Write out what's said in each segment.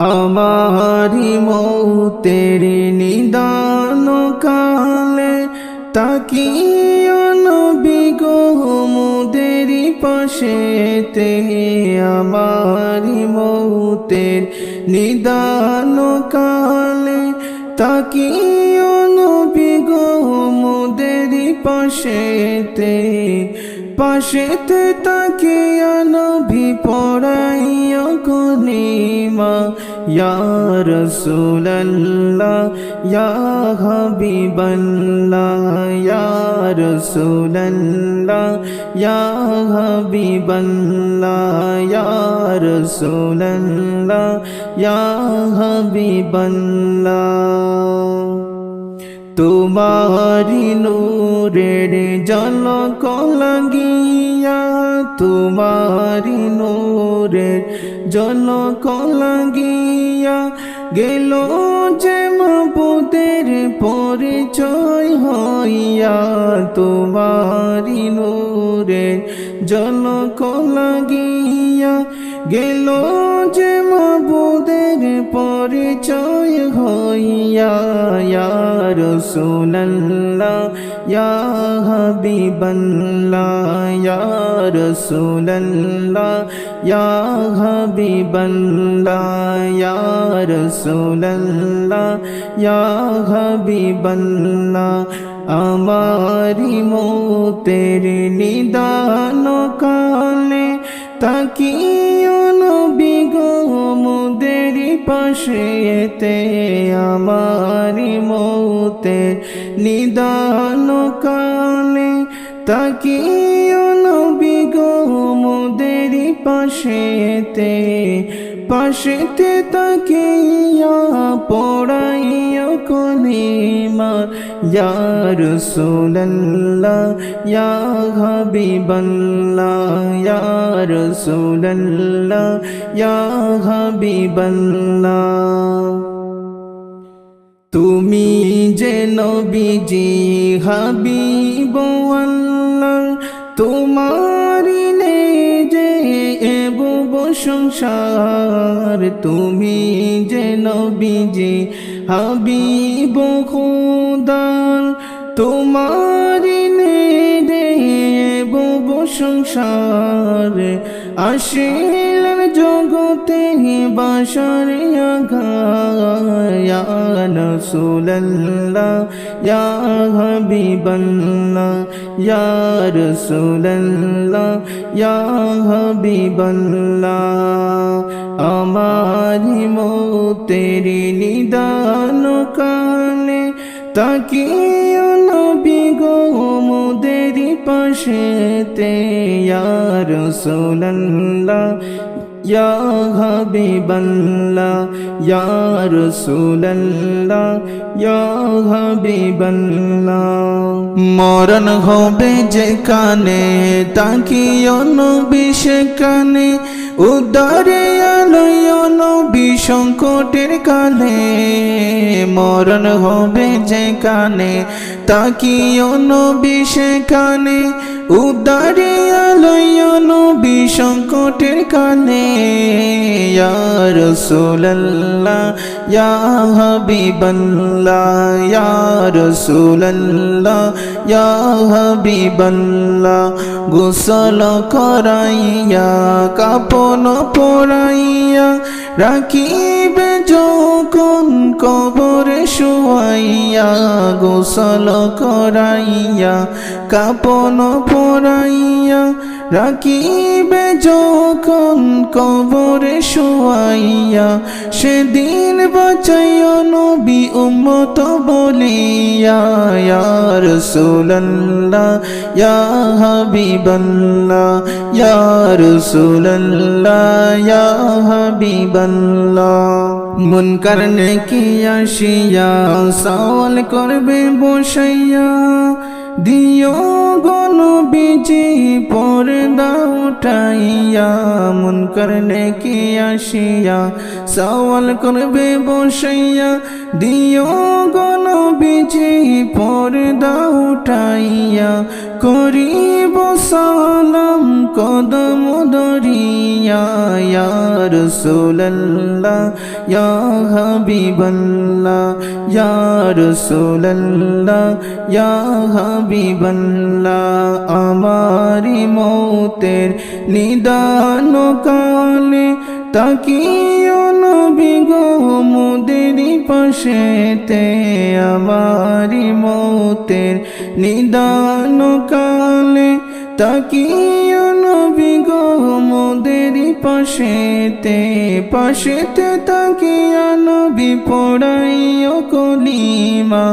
আমারি মৌতের নিদান কালে তাকিয়া নবী গো মুদেরি পাশেতে আমারি মৌতের নিদান কালে তাকিয়া নবী গো মুদেরি পাশেতে পাশেতে তাকিয়া নবী পড়াইয়া ইয়া ইয়া হাবিবাল্লাহ ইয়া রাসূলুল্লাহ ইয়া হাবিবাল্লাহ তোমারি নূরের জলক লাগিয়া তোমারি নূরের জলক লাগিয়া গেল যে মাবুদের পরিচয় হইয়া। তোমারি নূরের জলক লাগিয়া গেল যে মাবুদের পরিচয় হইয়া। ইয়া ইয়া হাবিবাল্লাহ ইয়া রাসূলুল্লাহ ইয়া হাবিবাল্লাহ ইয়া রাসূলুল্লাহ ইয়া হাবিবাল্লাহ আমারি মৌতের নিদান কালে মুদের পাশেতে আমারি মৌতে নিদান কালে তাকিও নবী গো পাশেতে পাশেতে পড়াইয়া কলিমা ইয়া রাসূলুল্লাহ, ইয়া হাবিবাল্লাহ তুমি যে নবীজি, হাবিব আল্লাহ, তোমারি যে সংসার তুমি যে নবীজি হাবিব খুদার, তোমারি নে এবু সংসার। আসিলেন জগতে বাসার আঘায়া রসুল্লাহ ইয়া হাবিবাল্লাহ, ইয়া রসুল্লাহ ইয়া হাবিবাল্লাহ। আমারি মৌতের নিদান কালে তাকিও নবী গো মুদের পাশেতে ইয়া রাসূলুল্লাহ ইয়া হাবিবাল্লাহ ইয়া রাসূলুল্লাহ ইয়া হাবিবাল্লাহ মরণ হবে যেখানে তাকিও নবী সেখানে উদ্ধারে আলোয় নবী সংকটের কালে, মরণ হবে যেখানে, তাকিও নবী সেখানে, উদ্ধারে আলোয় নবী সংকটের কালে, ইয়া রাসূলুল্লাহ, ইয়া হাবিবাল্লাহ, ইয়া রাসূলুল্লাহ, ইয়া হাবিবাল্লাহ, গোসল করাইয়া, কাপন পরাইয়া রাখিবে যখন কবরে শুয়াইয়া গোসল করাইয়া কাপন পরাইয়া রাখিবে যখন কবরে শুয়াইয়া সেদিন বাঁচাইয়া নবী উম্মত বলিয়া, ইয়া রাসূলুল্লাহ, ইয়া হাবিবাল্লাহ, ইয়া রাসূলুল্লাহ, ইয়া হাবিবাল্লাহ। মুনকার নেকি আসিয়া, সওয়াল করবে বসাইয়া দিও গণ বিজি পর্দা উঠাইয়া, মন করলে কি আসিয়া, সওয়াল করবে বসাইয়া। দিও গণ বিজি পর্দা উঠাইয়া, করিব সালাম, কদম দরিয়া ইয়া রাসূলুল্লাহ, ইয়া হাবিবাল্লাহ, ইয়া রাসূলুল্লাহ, ইয়া হাবিবাল্লাহ মৌতের নিদান কালে তাকিও নবী গো মুদেরি পাশেতে, আমারি মৌতের নিদান কালে তাকিও নবী গো মোদেরি পাশেতে পাশেতে তাকিয়া নবী পড়াইও কলিমা।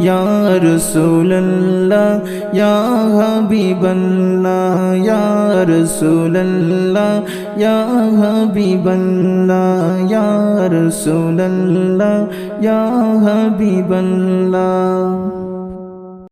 ইয়া রাসূলুল্লাহ, ইয়া হাবিবাল্লাহ, ইয়া রাসূলুল্লাহ, ইয়া হাবিবাল্লাহ, ইয়া রাসূলুল্লাহ, ইয়া হাবিবাল্লাহ।